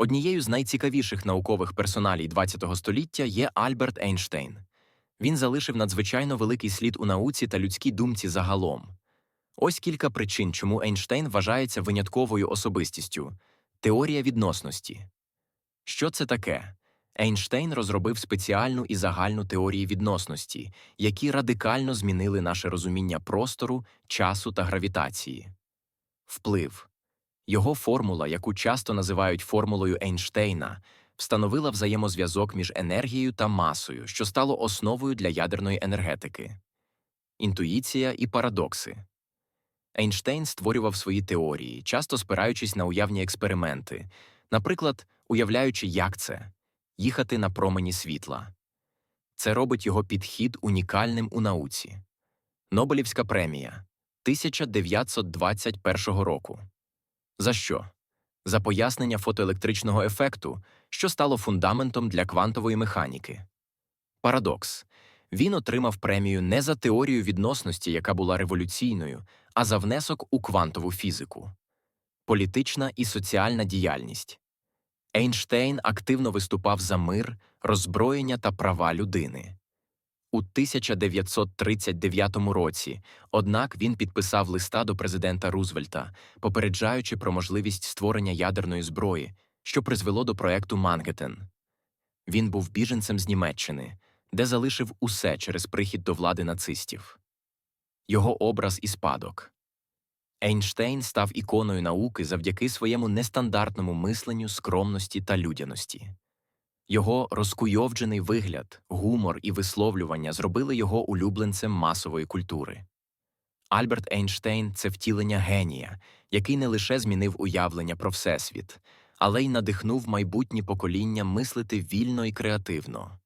Однією з найцікавіших наукових персоналій ХХ століття є Альберт Ейнштейн. Він залишив надзвичайно великий слід у науці та людській думці загалом. Ось кілька причин, чому Ейнштейн вважається винятковою особистістю. Теорія відносності. Що це таке? Ейнштейн розробив спеціальну і загальну теорії відносності, які радикально змінили наше розуміння простору, часу та гравітації. Вплив. Його формула, яку часто називають формулою Ейнштейна, встановила взаємозв'язок між енергією та масою, що стало основою для ядерної енергетики. Інтуїція і парадокси. Ейнштейн створював свої теорії, часто спираючись на уявні експерименти, наприклад, уявляючи, як це їхати на промені світла. Це робить його підхід унікальним у науці. Нобелівська премія 1921 року. За що? За пояснення фотоелектричного ефекту, що стало фундаментом для квантової механіки. Парадокс. Він отримав премію не за теорію відносності, яка була революційною, а за внесок у квантову фізику. Політична і соціальна діяльність. Ейнштейн активно виступав за мир, роззброєння та права людини. У 1939 році, однак, він підписав листа до президента Рузвельта, попереджаючи про можливість створення ядерної зброї, що призвело до проекту Мангеттен. Він був біженцем з Німеччини, де залишив усе через прихід до влади нацистів. Його образ і спадок. Ейнштейн став іконою науки завдяки своєму нестандартному мисленню, скромності та людяності. Його розкуйовджений вигляд, гумор і висловлювання зробили його улюбленцем масової культури. Альберт Ейнштейн це втілення генія, який не лише змінив уявлення про Всесвіт, але й надихнув майбутні покоління мислити вільно і креативно.